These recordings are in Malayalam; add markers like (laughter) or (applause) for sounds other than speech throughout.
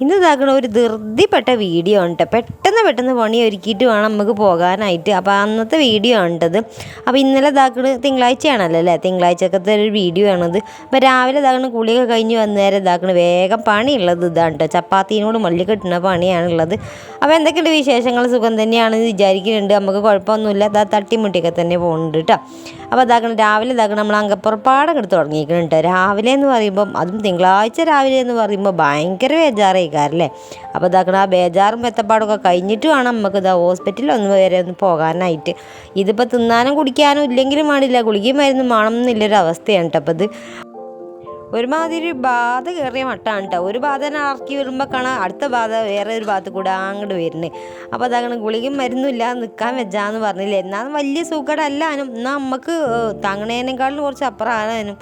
ഇന്ന് ഇതാക്കണ ഒരു ധൃതിപ്പെട്ട വീഡിയോ ഉണ്ട് പെട്ടെന്ന് പെട്ടെന്ന് പണി ഒരുക്കിയിട്ട് വേണം നമുക്ക് പോകാനായിട്ട്. അപ്പോൾ അന്നത്തെ വീഡിയോ ഉണ്ടത് അപ്പോൾ ഇന്നലെ ഇതാക്കണ് തിങ്കളാഴ്ചയാണല്ലോ അല്ലേ? തിങ്കളാഴ്ചക്കത്തെ ഒരു വീഡിയോ ആണത്. അപ്പോൾ രാവിലെ ഇതാക്കണ കുളിയൊക്കെ കഴിഞ്ഞ് വന്നേരം ഇതാക്കണ വേഗം പണിയുള്ളത് ഇതാണ് കേട്ടോ ചപ്പാത്തിനോട് മല്ലി കിട്ടുന്ന പണിയാണുള്ളത്. അപ്പോൾ എന്തൊക്കെയുണ്ട് വിശേഷങ്ങൾ? സുഖം തന്നെയാണെന്ന് വിചാരിക്കുന്നുണ്ട്. നമുക്ക് കുഴപ്പമൊന്നുമില്ല. അതാ തട്ടിമുട്ടിയൊക്കെ തന്നെ പോകുന്നുണ്ട് കേട്ടോ അപ്പോൾ ഇതാക്കണം രാവിലെ ഇതാക്കണം നമ്മൾ അങ്കപ്പുറപ്പാടം എടുത്ത് തുടങ്ങിയിരിക്കുന്നുണ്ട് രാവിലെ എന്ന് പറയുമ്പം അതും തിങ്കളാഴ്ച രാവിലെ എന്ന് പറയുമ്പോൾ ഭയങ്കര ബേജാറായിക്കാരല്ലേ? അപ്പോൾ ഇതാക്കണം ആ ബേജാറും മെത്തപ്പാടൊക്കെ കഴിഞ്ഞിട്ട് വേണം നമുക്ക് ഇതാ ഹോസ്പിറ്റലിൽ ഒന്ന് വരെ ഒന്ന് പോകാനായിട്ട്. ഇതിപ്പോൾ തിന്നാനും കുടിക്കാനും ഇല്ലെങ്കിലും വേണില്ല ഗുളികയും മരുന്നും എന്നുള്ളൊരു അവസ്ഥയാണ് കേട്ടോ അപ്പോൾ ഇത് ഒരുമാതിരി ബാധ കയറിയ മട്ടാണ് കേട്ടോ ഒരു ബാധ ഇറക്കി വരുമ്പോൾ കാണാം അടുത്ത ബാധ വേറെ ഒരു ഭാഗത്ത് കൂടെ അങ്ങോട്ട് വരുന്നത് അപ്പോൾ അതങ്ങനെ ഗുളികയും മരുന്നില്ല നിൽക്കാൻ വെച്ചാന്ന് പറഞ്ഞില്ലേ. എന്നാൽ വലിയ സുഖടല്ലാനും എന്നാൽ നമുക്ക് തങ്ങണേനേക്കാളും കുറച്ച് അപ്പുറം അപ്പുറമാനും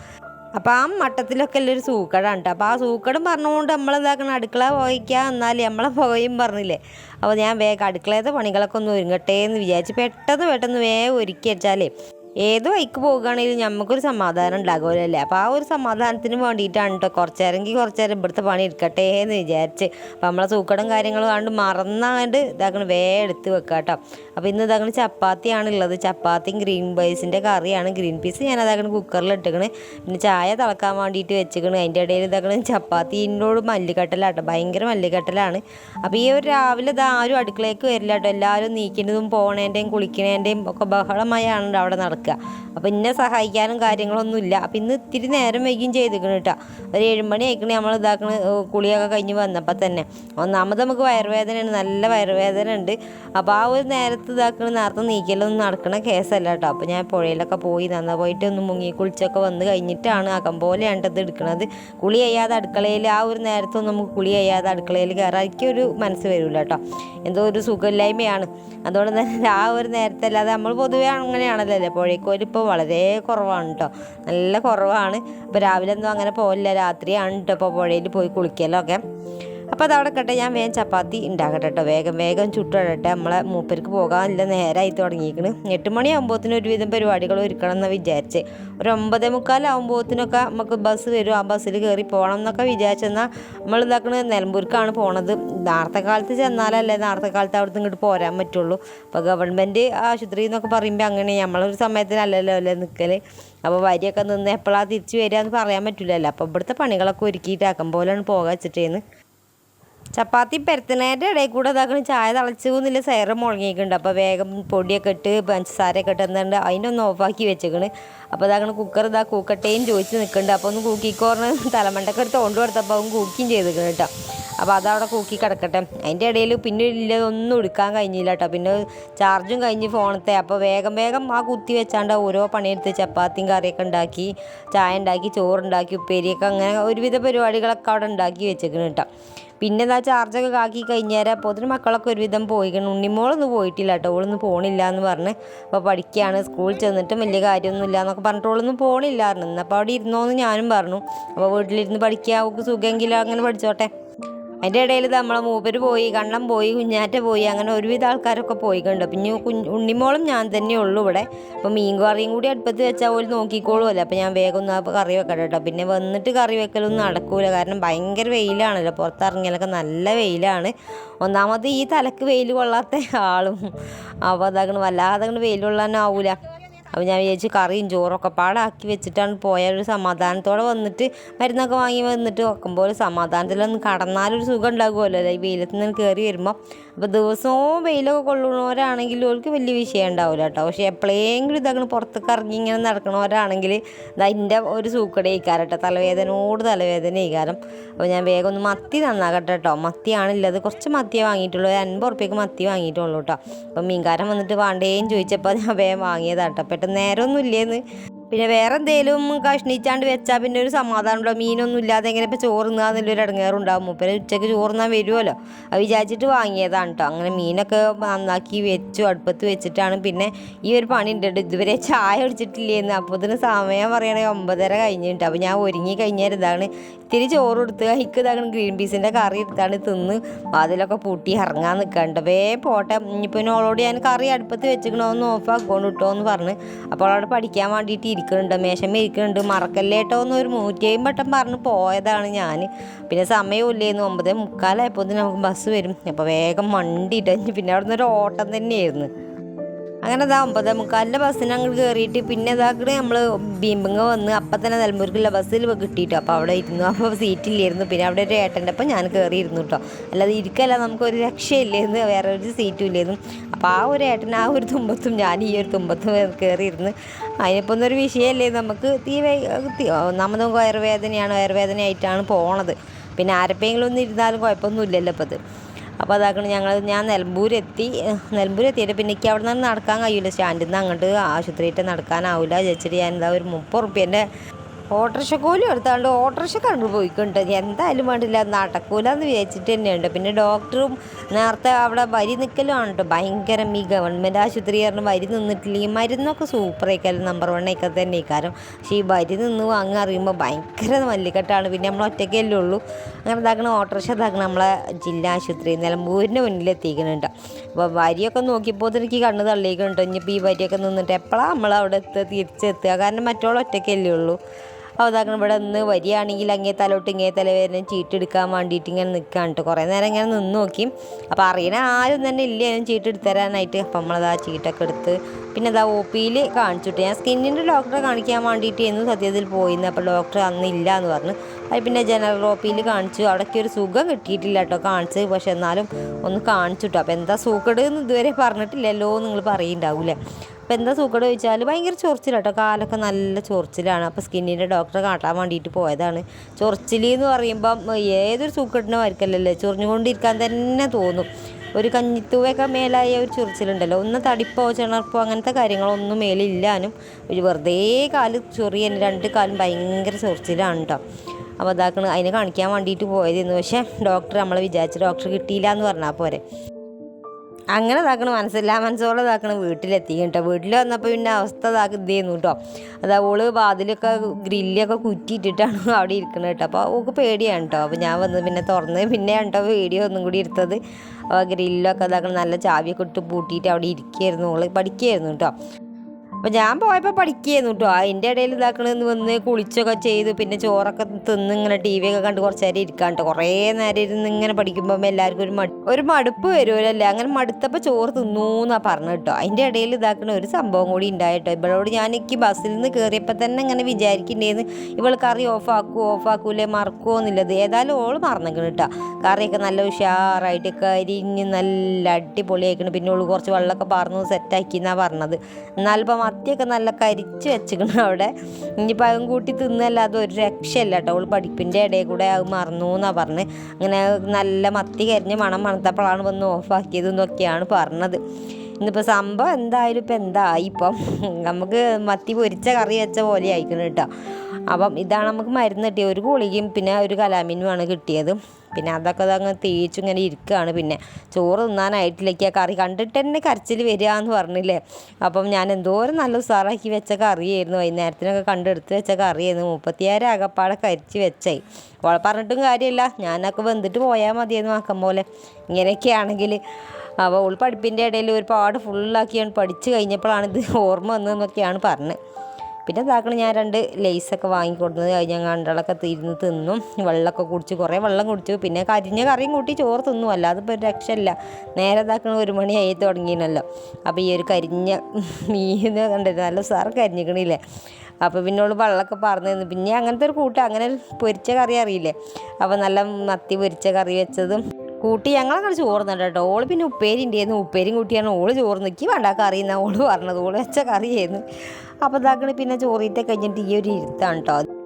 അപ്പോൾ ആ മട്ടത്തിലൊക്കെ ഉള്ള ഒരു സൂക്കടാണ് കേട്ടോ അപ്പോൾ ആ സൂക്കടും പറഞ്ഞുകൊണ്ട് നമ്മളിതാക്കണം അടുക്കള പോയിക്കുക എന്നാൽ നമ്മളെ പോയും പറഞ്ഞില്ലേ. അപ്പോൾ ഞാൻ വേഗം അടുക്കളയത്തെ പണികളൊക്കെ ഒന്ന് ഒരുങ്ങട്ടെ എന്ന് വിചാരിച്ച് പെട്ടെന്ന് പെട്ടെന്ന് വേഗം ഒരുക്കി വെച്ചാലേ ഏത് വൈക്ക് പോകുകയാണെങ്കിലും നമുക്കൊരു സമാധാനം ഉണ്ടാകുമല്ലോ അപ്പോൾ ആ ഒരു സമാധാനത്തിന് വേണ്ടിയിട്ടാണ് കേട്ടോ കുറച്ചേരെങ്കിൽ കുറച്ചേരം ഇവിടുത്തെ പണി എടുക്കട്ടെ എന്ന് വിചാരിച്ച്. അപ്പോൾ നമ്മളെ സൂക്കടും കാര്യങ്ങളും കണ്ട് മറന്നാണ്ട് ഇതാക്കണം വേ എടുത്ത് വെക്കുക കേട്ടോ അപ്പോൾ ഇന്ന് ഇതാക്കണം ചപ്പാത്തിയാണ് ഉള്ളത് ചപ്പാത്തിയും ഗ്രീൻ പീസിന്റെ കറിയാണ്. ഗ്രീൻ പീസ് ഞാൻ അതാക്കണം കുക്കറിൽ ഇട്ടിക്കണ്. പിന്നെ ചായ തിളക്കാൻ വേണ്ടിയിട്ട് വെച്ചിക്കണ്. അതിന്റെ ഇടയിൽ ഇതാക്കണം ചപ്പാത്തിനോട് മല്ലിക്കട്ടലാട്ടോ ഭയങ്കര മല്ലിക്കട്ടലാണ് അപ്പോൾ ഈ ഒരു രാവിലെ ഇത് ആരും അടുക്കളയ്ക്ക് വരില്ല കേട്ടോ എല്ലാവരും നീക്കേണ്ടതും പോണേന്റെയും കുളിക്കണേന്റെയും ഒക്കെ ബഹളമായാണ് അവിടെ നടക്കുക അപ്പോൾ ഇന്നെ സഹായിക്കാനും കാര്യങ്ങളൊന്നും ഇല്ല അപ്പം ഇന്ന് ഇത്തിരി നേരം വൈകിയും ചെയ്തിരിക്കണം കേട്ടോ ഒരു ഏഴുമണി ആയിക്കണേ നമ്മൾ ഇതാക്കണ കുളിയൊക്കെ കഴിഞ്ഞ് വന്നപ്പോൾ തന്നെ. ഒന്നാമത് നമുക്ക് വയറുവേദനയാണ്. നല്ല വയറുവേദന ഉണ്ട് അപ്പോൾ ആ ഒരു നേരത്ത് ഇതാക്കണ നേരത്തെ നീക്കലൊന്നും നടക്കണ കേസല്ല കേട്ടോ അപ്പോൾ ഞാൻ പുഴയിലൊക്കെ പോയി നന്ന പോയിട്ട് ഒന്ന് മുങ്ങി കുളിച്ചൊക്കെ വന്ന് കഴിഞ്ഞിട്ടാണ് അകം പോലെയാണ് ഇത് എടുക്കണത്. കുളി ചെയ്യാതെ അടുക്കളയിൽ ആ ഒരു നേരത്തൊന്നും നമുക്ക് കുളി ചെയ്യാതെ അടുക്കളയിൽ കയറാൻ ഒരു മനസ്സ് വരില്ല കേട്ടോ എന്തോ ഒരു സുഖമില്ലായ്മയാണ്. അതുകൊണ്ട് തന്നെ ആ ഒരു നേരത്തെ അല്ലാതെ നമ്മൾ പൊതുവേ അങ്ങനെയാണല്ലോ അല്ലേ? പുഴയ്ക്കോൽ ഇപ്പോൾ വളരെ കുറവാണ് കേട്ടോ നല്ല കുറവാണ്. അപ്പോൾ രാവിലെ ഒന്നും അങ്ങനെ പോകില്ല രാത്രിയാണ് കേട്ടോ ഇപ്പോൾ പുഴയിൽ പോയി കുളിക്കലൊക്കെ. അപ്പോൾ അതവിടെ കട്ടെ ഞാൻ വേഗം ചപ്പാത്തി ഉണ്ടാക്കട്ടെ കേട്ടോ വേഗം വേഗം ചുട്ടിടട്ടെ. നമ്മളെ മൂപ്പർക്ക് പോകാനില്ല നേരമായി തുടങ്ങിയിരിക്കണ്. എട്ട് മണിയാകുമ്പോഴത്തേനും ഒരുവിധം പരിപാടികൾ ഒരുക്കണം എന്ന് വിചാരിച്ച്. ഒരു ഒമ്പതേ മുക്കാലാകുമ്പോഴത്തേനൊക്കെ നമുക്ക് ബസ് വരും. ആ ബസ്സിൽ കയറി പോകണം എന്നൊക്കെ വിചാരിച്ചെന്നാൽ നമ്മൾ ഇതാക്കുന്നത് നിലമ്പൂർക്കാണ് പോണത്. നേരത്തെ കാലത്ത് ചെന്നാലല്ലേ നേരത്തെ കാലത്ത് അവിടുത്തെ ഇങ്ങോട്ട് പോരാൻ പറ്റുള്ളൂ. അപ്പോൾ ഗവൺമെന്റ് ആശുപത്രി എന്നൊക്കെ പറയുമ്പോൾ അങ്ങനെ നമ്മളൊരു സമയത്തിനല്ലല്ലോ അല്ലേ നിൽക്കൽ അപ്പോൾ വരിയൊക്കെ നിന്ന് എപ്പോഴാണ് തിരിച്ച് വരിക എന്ന് പറയാൻ പറ്റില്ലല്ലോ അപ്പോൾ ഇവിടുത്തെ പണികളൊക്കെ ഒരുക്കിയിട്ടാക്കും പോലെയാണ് പോകാൻ വെച്ചിട്ടേന്ന്. ചപ്പാത്തി പെരത്തുന്നതിന്റെ ഇടയിൽ കൂടെ ഇതാക്കണം ചായ തിളച്ചു എന്നില്ല സൈറ് മുളങ്ങിയിട്ടുണ്ട് അപ്പോൾ വേഗം പൊടിയൊക്കെ ഇട്ട് പഞ്ചസാരയൊക്കെ ഇട്ട് എന്തുണ്ട് അതിനൊന്ന് ഓഫാക്കി വെച്ചേക്കണ്. അപ്പോൾ ഇതാക്കണ കുക്കർ ഇതാ കൂക്കട്ടേയും ചോദിച്ച് നിൽക്കുന്നുണ്ട്. അപ്പോൾ ഒന്ന് കൂക്കിക്കോറിന് തലമണ്ടൊക്കെ എടുത്ത് കൊണ്ടു കൊടുത്തപ്പോൾ അവൻ കൂക്കിയും ചെയ്തിരിക്കണം കേട്ടോ. അപ്പോൾ അതവിടെ കൂക്കി കിടക്കട്ടെ. അതിന്റെ ഇടയിൽ പിന്നെ ഇല്ല ഒന്നും എടുക്കാൻ കഴിഞ്ഞില്ല കേട്ടോ പിന്നെ ചാർജും കഴിഞ്ഞ് ഫോണത്തെ. അപ്പോൾ വേഗം വേഗം ആ കുത്തി വെച്ചാണ്ട് ഓരോ പണിയെടുത്ത് ചപ്പാത്തിയും കറിയൊക്കെ ഉണ്ടാക്കി ചായ ഉണ്ടാക്കി ചോറുണ്ടാക്കി ഉപ്പേരിയൊക്കെ അങ്ങനെ ഒരുവിധ പരിപാടികളൊക്കെ അവിടെ ഉണ്ടാക്കി വെച്ചേക്കണം കേട്ടോ പിന്നെ എന്താ ചാർജൊക്കെ കാക്കി കഴിഞ്ഞേരം അപ്പോൾ അതിന് മക്കളൊക്കെ ഒരുവിധം പോയിക്കണം. ഉണ്ണിമോളൊന്നും പോയിട്ടില്ല കേട്ടോ ഓളൊന്നും പോണില്ല എന്ന് പറഞ്ഞ് അപ്പോൾ പഠിക്കുകയാണ് സ്കൂളിൽ ചെന്നിട്ടും വലിയ കാര്യമൊന്നും ഇല്ല എന്നൊക്കെ പറഞ്ഞിട്ട് ഓളൊന്നും പോണില്ലായിരുന്നു. എന്നപ്പോൾ അവിടെ ഇരുന്നോന്ന് ഞാനും പറഞ്ഞു. അപ്പോൾ വീട്ടിലിരുന്ന് പഠിക്കുക അവൾക്ക് സുഖമെങ്കിലും അങ്ങനെ പഠിച്ചോട്ടെ. അതിന്റെ ഇടയിൽ നമ്മളെ മൂപ്പര് പോയി കണ്ണം പോയി കുഞ്ഞാറ്റ പോയി അങ്ങനെ ഒരുവിധ ആൾക്കാരൊക്കെ പോയിട്ടുണ്ട് പിന്നെ ഉണ്ണിമോളും ഞാൻ തന്നെ ഉള്ളൂ ഇവിടെ. അപ്പോൾ മീൻ കറിയും കൂടി അടുപ്പത്ത് വെച്ചാൽ പോലും നോക്കിക്കോളുമല്ലോ അപ്പോൾ ഞാൻ വേഗം ഒന്ന് കറി വെക്കട്ടെ കേട്ടോ. പിന്നെ വന്നിട്ട് കറി വെക്കലൊന്നും നടക്കൂല. കാരണം ഭയങ്കര വെയിലാണല്ലോ. പുറത്തിറങ്ങിയാലൊക്കെ നല്ല വെയിലാണ്. ഒന്നാമത് ഈ തലക്ക് വെയിൽ കൊള്ളാത്ത ആളും അപ്പോൾ അതങ്ങനെ വല്ലാതെ അങ്ങനെ വെയിൽ കൊള്ളാനാവൂല അപ്പോൾ ഞാൻ വിചാരിച്ച് കറിയും ചോറൊക്കെ പാടാക്കി വെച്ചിട്ടാണ് പോയ. ഒരു സമാധാനത്തോടെ വന്നിട്ട് മരുന്നൊക്കെ വാങ്ങി വന്നിട്ട് വെക്കുമ്പോൾ ഒരു സമാധാനത്തിലൊന്ന് കടന്നാലൊരു സുഖം ഉണ്ടാകുമല്ലോ ഈ വെയിലത്ത് നിന്ന് കയറി വരുമ്പോൾ അപ്പോൾ ദിവസവും വെയിലൊക്കെ കൊള്ളുന്നവരാണെങ്കിൽ അവർക്ക് വലിയ വിഷയം ഉണ്ടാവില്ല കേട്ടോ പക്ഷേ എപ്പോഴെങ്കിലും ഇതാക്കണം പുറത്തേക്ക് ഇറങ്ങി ഇങ്ങനെ നടക്കണവരാണെങ്കിൽ അതിന്റെ ഒരു സൂക്കട ഇക്കാരം കേട്ടോ തലവേദനയോട് തലവേദന ഇക്കാരം അപ്പോൾ ഞാൻ വേഗം ഒന്ന് മത്തി നന്നാകട്ടെ കേട്ടോ മത്തിയാണുള്ളത് കുറച്ച് മത്തിയേ വാങ്ങിയിട്ടുള്ളൂ. ഒരു അൻപത് ഉറുപ്പ്യക്ക് മത്തി വാങ്ങിയിട്ടുള്ളൂ കേട്ടോ അപ്പോൾ മീൻകാരൻ വന്നിട്ട് വേണ്ടേന്ന് ചോദിച്ചപ്പോൾ ഞാൻ വേഗം വാങ്ങിയതാട്ടോ പെട്ടെന്ന് നേരമൊന്നും ഇല്ലേന്ന്. പിന്നെ വേറെ എന്തേലും കഷ്ണിച്ചാണ്ട് വെച്ചാൽ പിന്നെ ഒരു സമാധാനം ഉണ്ടാവും മീനൊന്നും ഇല്ലാതെ എങ്ങനെ ഇപ്പോൾ ചോറുന്നാന്നുള്ളൊരു ഇടങ്ങേറുണ്ടാവും. മൂപ്പര് ഉച്ചയ്ക്ക് ചോറുന്നാൻ വരുമല്ലോ അത് വിചാരിച്ചിട്ട് വാങ്ങിയതാണ് കേട്ടോ അങ്ങനെ മീനൊക്കെ നന്നാക്കി വെച്ചു അടുപ്പത്ത് വെച്ചിട്ടാണ്. പിന്നെ ഈ ഒരു പണി ഉണ്ട് ഇതുവരെ ചായ കുടിച്ചിട്ടില്ലേന്ന്. അപ്പോൾ ഇതിന് സമയം പറയണേ ഒമ്പതര കഴിഞ്ഞിട്ട് അപ്പോൾ ഞാൻ ഒരുങ്ങി കഴിഞ്ഞാൽ ഇതാണ് ഇത്തിരി ചോറ് കൊടുത്ത് കഴിക്ക് ഗ്രീൻ പീസിന്റെ കറി എടുത്താണ് തിന്ന് അതിലൊക്കെ പൂട്ടി ഇറങ്ങാൻ നിൽക്കണ്ട വേ പോട്ടെ. ഇനിയിപ്പോൾ ഓളോട് ഞാൻ കറി അടുപ്പത്ത് വെച്ചിക്കണോ? ഒന്ന് ഓഫാക്കോണ്ട് കിട്ടുമോ എന്ന് പറഞ്ഞ്. അപ്പോൾ അവളോട് പഠിക്കാൻ വേണ്ടിയിട്ട് ഇരിക്കുന്നുണ്ട് മേശമേ ഇരിക്കുന്നുണ്ട്. മറക്കല്ലേട്ടോ ഒരു നൂറ്റിയും വട്ടം പറഞ്ഞ് പോയതാണ് ഞാൻ. പിന്നെ സമയമില്ലായിരുന്നു ഒമ്പതേ മുക്കാലായപ്പോൾ നമുക്ക് ബസ് വരും. അപ്പോൾ വേഗം വണ്ടി ഇടഞ്ഞ് പിന്നെ അവിടെ നിന്ന് ഒരു ഓട്ടം തന്നെയായിരുന്നു. അങ്ങനെ ഇതാ ഒമ്പതേ മുക്കാലിന്റെ ബസ്സിന് അങ്ങോട്ട് കയറിയിട്ട് പിന്നെ ഇതാക്കണേ നമ്മൾ ബീമ്പങ്ങ വന്ന് അപ്പം തന്നെ നിലമ്പൂർക്കുള്ള ബസ്സിൽ കിട്ടിയിട്ടു അപ്പോൾ അവിടെ ഇരുന്നു. അപ്പോൾ സീറ്റില്ലായിരുന്നു പിന്നെ അവിടെ ഒരു ഏട്ടന്റെ അപ്പം ഞാൻ കയറിയിരുന്നു കേട്ടോ അല്ലാതെ ഇരിക്കല്ല. നമുക്കൊരു രക്ഷയില്ലായിരുന്നു. വേറെ ഒരു സീറ്റും ഇല്ലായിരുന്നു. അപ്പോൾ ആ ഒരു ഏട്ടൻ ആ ഒരു തുമ്പത്തും ഞാൻ ഈ ഒരു തുമ്പത്തും കയറിയിരുന്ന് അതിനിപ്പോൾ ഒന്നൊരു വിഷയമല്ലേ നമുക്ക്. തീ ഒന്നാമതും വയറുവേദനയാണ്. വയറുവേദനയായിട്ടാണ് പോണത്. പിന്നെ ആരപ്പെങ്കിലും ഒന്നും ഇരുന്നാലും കുഴപ്പമൊന്നുമില്ലല്ലോ അപ്പോൾ അത് അപ്പോൾ അതാക്കണം ഞങ്ങൾ ഞാൻ നിലമ്പൂരെത്തി. നിലമ്പൂരെത്തിയിട്ട് പിന്നെ എനിക്ക് അവിടെ നിന്ന് നടക്കാൻ കഴിയില്ല സ്റ്റാൻഡിൽ നിന്ന് അങ്ങോട്ട് ആശുപത്രിയിട്ട് നടക്കാനാവില്ല വിചാരിച്ചിട്ട് ഞാൻ എന്താ ഒരു മുപ്പത് റുപ്യേന്റെ ഓട്ടോറിക്ഷ കൂലി ഓട്ടോറിക്ഷ കണ്ടു പോയിക്കൊണ്ട് എന്തായാലും വേണ്ടില്ല നടക്കൂലെന്ന് വിചാരിച്ചിട്ട് തന്നെയുണ്ട്. പിന്നെ ഡോക്ടറും നേരത്തെ അവിടെ വരി നിൽക്കലുമാണ് കേട്ടോ ഭയങ്കര ഈ ഗവൺമെന്റ് ആശുപത്രി കാരണം വരി നിന്നിട്ടില്ല. ഈ മരുന്നൊക്കെ സൂപ്പറായിക്കാലും നമ്പർ വൺ ഒക്കെ തന്നെ ഇക്കാരം പക്ഷേ ഈ വരി നിന്ന് വാങ്ങുക അറിയുമ്പോൾ ഭയങ്കര മല്ലിക്കെട്ടാണ് പിന്നെ നമ്മൾ ഒറ്റയ്ക്കല്ലേ ഉള്ളൂ. അങ്ങനെ ഇതാക്കണ ഓട്ടോറിക്ഷ ഇതാക്കണം നമ്മളെ ജില്ലാ ആശുപത്രി നിലമ്പൂരിന്റെ മുന്നിൽ എത്തിക്കുന്നുണ്ട് അപ്പോൾ വരിയൊക്കെ നോക്കിയപ്പോൾ എനിക്ക് കണ്ണ് തള്ളിയിക്കുന്നുണ്ട്. ഇനിയിപ്പോൾ ഈ വരിയൊക്കെ നിന്നിട്ട് എപ്പോഴാണ് നമ്മൾ അവിടെ എത്തുക തിരിച്ചെത്തുക? കാരണം മറ്റോളം ഒറ്റയ്ക്കല്ലേ ഉള്ളൂ. അപ്പോൾ അതാക്കണം ഇവിടെ നിന്ന് വരികയാണെങ്കിൽ അങ്ങേ തലോട്ട് ഇങ്ങേ തല വരുന്ന ചീട്ടെടുക്കാൻ വേണ്ടിയിട്ട് ഇങ്ങനെ നിൽക്കുകയാണ് കേട്ടോ. കുറേ നേരം ഇങ്ങനെ നിന്ന് നോക്കി. അപ്പോൾ അറിയണ ആരും തന്നെ ഇല്ല. ഞാൻ ചീട്ടെടുത്ത് തരാനായിട്ട്. അപ്പം നമ്മളതാ ചീട്ടൊക്കെ എടുത്ത് പിന്നെ അതാ ഒ പിയിൽ കാണിച്ചിട്ട് ഞാൻ സ്കിന്നിന്റെ ഡോക്ടറെ കാണിക്കാൻ വേണ്ടിയിട്ട് എന്ന് സത്യത്തിൽ പോയിരുന്നു അപ്പോൾ ഡോക്ടർ അന്ന് ഇല്ല എന്ന് പറഞ്ഞു. അത് പിന്നെ ജനറൽ ഒ പിയിൽ കാണിച്ചു. അവിടേക്ക് ഒരു സുഖം കിട്ടിയിട്ടില്ല കേട്ടോ കാണിച്ച്. പക്ഷെ എന്നാലും ഒന്ന് കാണിച്ചിട്ടോ അപ്പോൾ എന്താ സൂക്കട് എന്ന് ഇതുവരെ പറഞ്ഞിട്ടില്ലല്ലോ നിങ്ങൾ പറയുന്നുണ്ടാവൂലേ അപ്പോൾ എന്താ സുഖം ചോദിച്ചാൽ ഭയങ്കര ചൊറിച്ചിലാട്ടോ കാലൊക്കെ നല്ല ചൊറിച്ചിലാണ്. അപ്പോൾ സ്കിന്നിന്റെ ഡോക്ടറെ കാട്ടാൻ വേണ്ടിയിട്ട് പോയതാണ്. ചൊറിച്ചിൽ എന്ന് പറയുമ്പം ഏതൊരു സൂക്കടിനും ആയിരിക്കല്ലല്ലേ ചൊറിഞ്ഞുകൊണ്ടിരിക്കാൻ തന്നെ തോന്നും. ഒരു കഞ്ഞിത്തൂവൊക്കെ മേലായ ഒരു ചൊറിച്ചിലുണ്ടല്ലോ. ഒന്ന് തടിപ്പോ ചിണർപ്പോ അങ്ങനത്തെ കാര്യങ്ങളൊന്നും മേലില്ലാനും ഒരു വെറുതെ കാൽ ചൊറിയൻ രണ്ട് കാലും ഭയങ്കര ചൊറിച്ചിലാണ് കേട്ടോ അപ്പോൾ അതാക്കണ് അതിനെ കാണിക്കാൻ വേണ്ടിയിട്ട് പോയതായിരുന്നു പക്ഷേ ഡോക്ടർ നമ്മളെ വിചാരിച്ച ഡോക്ടർ കിട്ടിയില്ല എന്ന് പറഞ്ഞാൽ പോരെ. അങ്ങനെ ഇതാക്കണ മനസ്സില്ല മനസ്സോളം ഇതാക്കണ. വീട്ടിലെത്തി കേട്ടോ. വീട്ടിൽ വന്നപ്പോൾ പിന്നെ അവസ്ഥ ഇതാക്കി ഇത് ചെയ്യുന്നു കേട്ടോ. അതാ ഓൾ വാതിലൊക്കെ ഗ്രില്ലൊക്കെ കുറ്റിയിട്ടിട്ടാണ് (laughs) അവിടെ ഇരിക്കുന്നത് കേട്ടോ. അപ്പോൾ ഓക്ക് പേടിയാണ് കേട്ടോ. അപ്പോൾ ഞാൻ വന്ന് പിന്നെ തുറന്ന് പിന്നെ കേട്ടോ വീഡിയോ ഒന്നും കൂടി എടുത്തത്. ഗ്രില്ലൊക്കെ ഇതാക്കണം നല്ല ചാവിയൊക്കെ ഇട്ട് പൂട്ടിയിട്ട് അവിടെ ഇരിക്കുകയായിരുന്നു ഓൾ. പഠിക്കുകയായിരുന്നു കേട്ടോ. അപ്പോൾ ഞാൻ പോയപ്പോൾ പഠിക്കുകയായിരുന്നു കേട്ടോ അതിന്റെ ഇടയിൽ ഇതാക്കണമെന്ന് വന്ന് കുളിച്ചൊക്കെ ചെയ്തു. പിന്നെ ചോറൊക്കെ തിന്ന് ഇങ്ങനെ ടി വി ഒക്കെ കണ്ട് കുറച്ച് നേരം ഇരിക്കാൻ കേട്ടോ കുറേ നേരം ഇരുന്ന് ഇങ്ങനെ പഠിക്കുമ്പോൾ എല്ലാവർക്കും ഒരു മടു ഒരു മടുപ്പ് വരുമല്ലേ അങ്ങനെ മടുത്തപ്പോൾ ചോറ് തിന്നു എന്നാണ് പറഞ്ഞു കേട്ടോ അതിന്റെ ഇടയിൽ ഇതാക്കണ ഒരു സംഭവം കൂടി ഉണ്ടായിട്ടോ ഇവളോട് ഞാൻ എനിക്ക് ബസ്സിൽ നിന്ന് കയറിയപ്പോൾ തന്നെ ഇങ്ങനെ വിചാരിക്കണ്ടേന്ന് ഇവൾ കറി ഓഫ് ആക്കുവോ ഓഫ് ആക്കൂലേ മറക്കുമോ എന്നുള്ളത്. ഏതായാലും ഓൾ മറന്നിക്കണം കേട്ടോ കറിയൊക്കെ നല്ല ഉഷാറായിട്ട് കരിഞ്ഞ് നല്ല അടിപൊളിയായിക്കണം. പിന്നെ ഓൾ കുറച്ച് വെള്ളമൊക്കെ പറഞ്ഞു സെറ്റാക്കി എന്നാണ് പറഞ്ഞത്. എന്നാലിപ്പോൾ മത്തിയൊക്കെ നല്ല കരിച്ച് വെച്ചിക്കണം അവിടെ. ഇനിയിപ്പോൾ അതും കൂട്ടി തിന്നല്ലാതെ ഒരു രക്ഷയില്ല കേട്ടോ. അവൾ പഠിപ്പിന്റെ ഇടയിൽ കൂടെ അത് മറന്നു എന്നാണ് പറഞ്ഞ്. അങ്ങനെ നല്ല മത്തി കരിഞ്ഞ് മണം മണത്തപ്പോഴാണ് വന്ന് ഓഫാക്കിയത് എന്നൊക്കെയാണ് പറഞ്ഞത്. ഇന്നിപ്പോൾ സംഭവം എന്തായാലും ഇപ്പം എന്തായി ഇപ്പം നമുക്ക് മത്തി പൊരിച്ച കറി വെച്ച പോലെ ആയിക്കണം കേട്ടോ. അപ്പം ഇതാണ് നമുക്ക് മരുന്ന് കിട്ടിയത്. ഒരു ഗുളികയും പിന്നെ ഒരു കലാമീനുമാണ് കിട്ടിയത്. പിന്നെ അതൊക്കെ അതങ്ങ് തേച്ചു ഇങ്ങനെ ഇരിക്കുകയാണ്. പിന്നെ ചോറ് തിന്നാനായിട്ടിലേക്ക് ആ കറി കണ്ടിട്ട് തന്നെ കരച്ചിൽ വരിക എന്ന് പറഞ്ഞില്ലേ? അപ്പം ഞാൻ എന്തോരം നല്ല ഉസാറാക്കി വെച്ച കറിയായിരുന്നു. വൈകുന്നേരത്തിനൊക്കെ കണ്ടെടുത്ത് വെച്ച കറിയായിരുന്നു. മുപ്പത്തിയാറ് അകപ്പാടെ കരിച്ച് വെച്ചായി. അവളെ പറഞ്ഞിട്ടും കാര്യമില്ല. ഞാനൊക്കെ വെന്തിട്ട് പോയാൽ മതിയെന്ന് ആക്കം പോലെ. ഇങ്ങനെയൊക്കെയാണെങ്കിൽ അപ്പോൾ അവൾ പഠിപ്പിന്റെ ഇടയിൽ ഒരുപാട് ഫുള്ളാക്കിയാണ് പഠിച്ചു കഴിഞ്ഞപ്പോഴാണ് ഇത് ഓർമ്മ വന്നതെന്നൊക്കെയാണ് പറഞ്ഞത് പിന്നെ താക്കൾ ഞാൻ രണ്ട് ലേസൊക്കെ വാങ്ങിക്കൊടുത്തത്. കഴിഞ്ഞ കണ്ടളൊക്കെ തിരുന്ന് തിന്നും. വെള്ളമൊക്കെ കുടിച്ച് കുറേ വെള്ളം കുടിച്ചു. പിന്നെ കരിഞ്ഞ കറിയും കൂട്ടി ചോറ് തിന്നു. അല്ലാതെ ഇപ്പോൾ ഒരു രക്ഷയില്ല. നേരെ താക്കൾ ഒരു മണിയായി തുടങ്ങിയിനല്ലോ അപ്പോൾ ഈ ഒരു കരിഞ്ഞ മീൻ കണ്ടിരുന്നു നല്ല സാറ് കരിഞ്ഞിക്കണില്ലേ? അപ്പോൾ പിന്നെ ഓൾ വെള്ളമൊക്കെ പറഞ്ഞു തന്നു. പിന്നെ അങ്ങനത്തെ ഒരു കൂട്ടം. അങ്ങനെ പൊരിച്ച കറി അറിയില്ലേ? അപ്പോൾ നല്ല മത്തി പൊരിച്ച കറി വെച്ചതും കൂട്ടി ഞങ്ങളങ്ങനെ ചോറുന്നുണ്ട് കേട്ടോ. ഓൾ പിന്നെ ഉപ്പേരി ഉണ്ടായിരുന്നു ഉപ്പേരിയും കൂട്ടിയാണ് ഓൾ ചോറ് നിൽക്കി വേണ്ട കറി എന്നാ ഓൾ പറഞ്ഞത്. ഓൾ വെച്ച കറിയായിരുന്നു അപ്പോൾ ഇതാക്കണ പിന്നെ ചോറിയിട്ട് കഴിഞ്ഞിട്ട് ഈ ഒരു ഇരുത്താണ് കേട്ടോ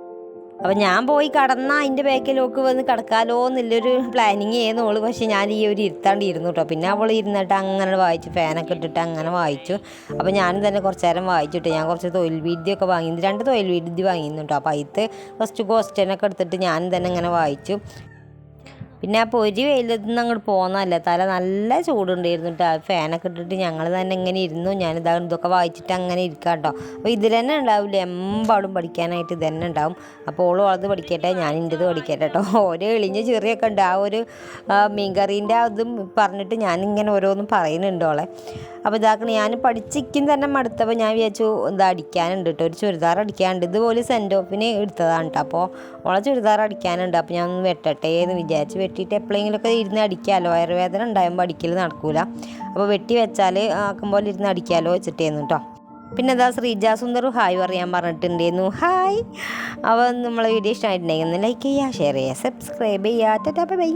അപ്പം ഞാൻ പോയി കടന്ന അതിന്റെ ബാക്കിലോക്ക് വന്ന് കിടക്കാലോ എന്നുള്ളൊരു പ്ലാനിങ് ചെയ്യുന്ന ഓൾ. പക്ഷേ ഞാൻ ഈ ഒരു ഇരുത്താണ്ട് ഇരുന്നു കേട്ടോ പിന്നെ അവൾ ഇരുന്നിട്ട് അങ്ങനെ വായിച്ചു. ഫാനൊക്കെ ഇട്ടിട്ട് അങ്ങനെ വായിച്ചു. അപ്പം ഞാനും തന്നെ കുറച്ച് നേരം വായിച്ചിട്ട് ഞാൻ കുറച്ച് തൊഴിൽ വിദ്യയൊക്കെ വാങ്ങി. രണ്ട് തൊഴിൽ വിദ്യ വാങ്ങിയിരുന്നു കേട്ടോ അപ്പോൾ അതിൽ ഫസ്റ്റ് ക്വസ്റ്റ്യനൊക്കെ എടുത്തിട്ട് ഞാനും തന്നെ ഇങ്ങനെ വായിച്ചു. പിന്നെ ആ പൊരി വെയിലത്ത് നിന്ന് അങ്ങോട്ട് പോകുന്നതല്ല തല നല്ല ചൂടുണ്ടായിരുന്നു കേട്ടോ ആ ഫാനൊക്കെ ഇട്ടിട്ട് ഞങ്ങൾ തന്നെ ഇങ്ങനെ ഇരുന്നു. ഞാൻ ഞാനിതാ ഇതൊക്കെ വായിച്ചിട്ട് അങ്ങനെ ഇരിക്കാം കേട്ടോ അപ്പോൾ ഇതിൽ തന്നെ ഉണ്ടാവില്ല എമ്പാടും പഠിക്കാനായിട്ട് ഇത് തന്നെ ഉണ്ടാവും. അപ്പോൾ ഓളും അത് പഠിക്കട്ടെ ഞാൻ ഇന്റെത് പഠിക്കട്ടെ കേട്ടോ ഓരോ എളിഞ്ഞ ചെറിയൊക്കെ ഉണ്ട്. ആ ഒരു മീൻകറീന്റെ അതും പറഞ്ഞിട്ട് ഞാനിങ്ങനെ ഓരോന്നും പറയുന്നുണ്ട് ഓളെ. അപ്പോൾ ഇതാക്കണ ഞാൻ പഠിച്ചിരിക്കും തന്നെ മടുത്തപ്പോൾ ഞാൻ വിചാരിച്ചു എന്താ അടിക്കാനുണ്ട് കേട്ടോ ഒരു ചുരിദാർ അടിക്കാനുണ്ട്. ഇതുപോലെ സെൻഡ് ഓഫിന് എടുത്തതാണ് കേട്ടോ അപ്പോൾ ഓളെ ചുരിദാർ അടിക്കാനുണ്ട്. അപ്പോൾ ഞാൻ വെട്ടട്ടെ എന്ന് വിചാരിച്ച് വെട്ടിയിട്ട് എപ്പോഴെങ്കിലുമൊക്കെ ഇരുന്ന് അടിക്കാമല്ലോ വയറുവേദന ഉണ്ടാകുമ്പോൾ അടിക്കൽ നടക്കൂല. അപ്പോൾ വെട്ടി വെച്ചാൽ ആക്കുമ്പോൾ ഇരുന്ന് അടിക്കാമല്ലോ വെച്ചിട്ടേന്നു കേട്ടോ പിന്നെ അതാ ശ്രീജ സുന്ദർ ഹായ് പറയാൻ പറഞ്ഞിട്ടുണ്ടായിരുന്നു ഹായ്. അപ്പോൾ നമ്മളെ വീഡിയോ ഇഷ്ടമായിട്ടുണ്ടെങ്കിൽ ലൈക്ക് ചെയ്യുക ഷെയർ ചെയ്യുക സബ്സ്ക്രൈബ് ചെയ്യുക. ബൈ